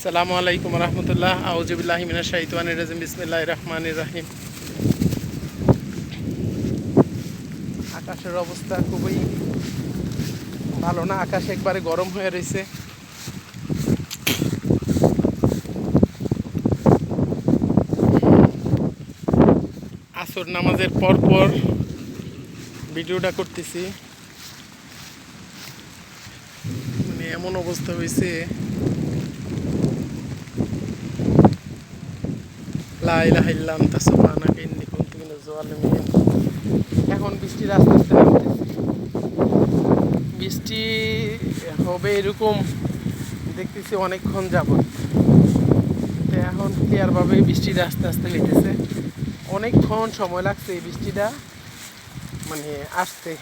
আসসালামু আলাইকুম রহমতুল্লাহ আউজুবিল্লাহ মিনা শাহিতান রাজিম বিসমিল্লাহ রহমান রাহিম। আকাশের অবস্থা খুবই ভালো না, আকাশ একবারে গরম হয়ে রয়েছে আসর নামাজের পর পর ভিডিওটা করতেছি। মানে এমন অবস্থা হয়েছে জালিমিন এখন বৃষ্টির আস্তে আস্তে বৃষ্টি হবে এরকম, দেখতেছি অনেকক্ষণ যাবত তো এখন ক্লিয়ারভাবে বৃষ্টিটা আস্তে আস্তে হইতেছে অনেকক্ষণ সময় লাগছে এই বৃষ্টিটা মানে আসতে।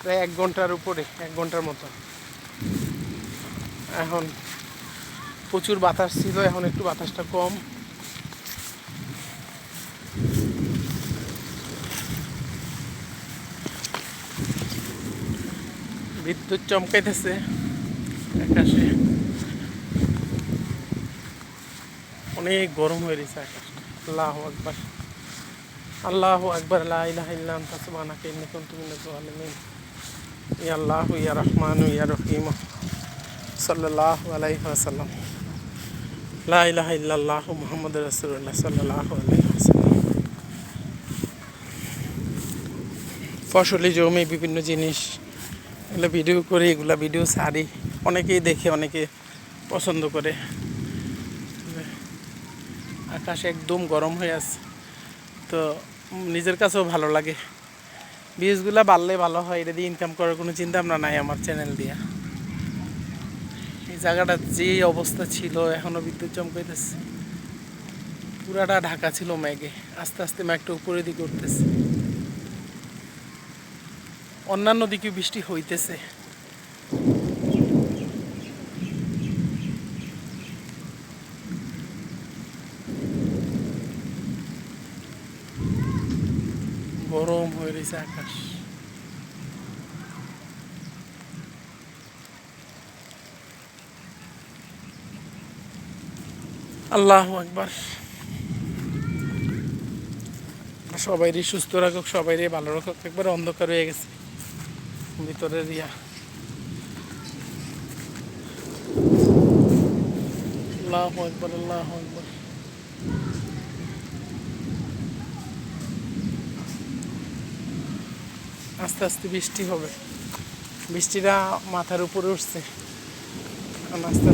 প্রায় এক ঘণ্টার উপরে, এক ঘণ্টার মতো। এখন প্রচুর বাতাস ছিল, এখন একটু বাতাসটা কম। বিদ্যুৎ চমকাইতেছে। আকাশে। অনেক গরম হয়ে গেছে আকাশ। আল্লাহ আকবার। আল্লাহ আকবার। লা ইলাহা ইল্লা আনতা সুবহানাকা ইন্নী কুনতু মিনাজ জালিমিন ইয়া আল্লাহ ইয়া রহমান ইয়া রহিম। সাল্লাল্লাহু আলাইহি ওয়াসাল্লাম। লা ইলাহা ইল্লাল্লাহ মুহাম্মাদুর রাসূলুল্লাহ ফসলি জমি, বিভিন্ন জিনিস এগুলো ভিডিও করি, এগুলো ভিডিও ছাড়ি। অনেকেই দেখে, অনেকে পছন্দ করে। আকাশ একদম গরম হয়ে আছে। তো নিজের কাছেও ভালো লাগে। বীজগুলা বাড়লে ভালো হয় এটা দিয়ে ইনকাম করার কোনো চিন্তা ভাবনা নাই আমার চ্যানেল দিয়া। এই জায়গাটা যে অবস্থা ছিল এখনও বিদ্যুৎ চমকাইতেছে। পুরাটা ঢাকা ছিল ম্যাগে আস্তে আস্তে ম্যাগটা উপরে দিকে উঠতেছে। অন্যান্য দিকে বৃষ্টি হইতেছে। গরম হয়ে রয়েছে আকাশ। আল্লাহ একবার সবাইরই সুস্থ রাখুক সবাইরই ভালো রাখুক। একবার অন্ধকার হয়ে গেছে। ভিতরের একবার আস্তে আস্তে বৃষ্টি হবে। বৃষ্টিটা মাথার উপরে উঠছে। এখন আস্তে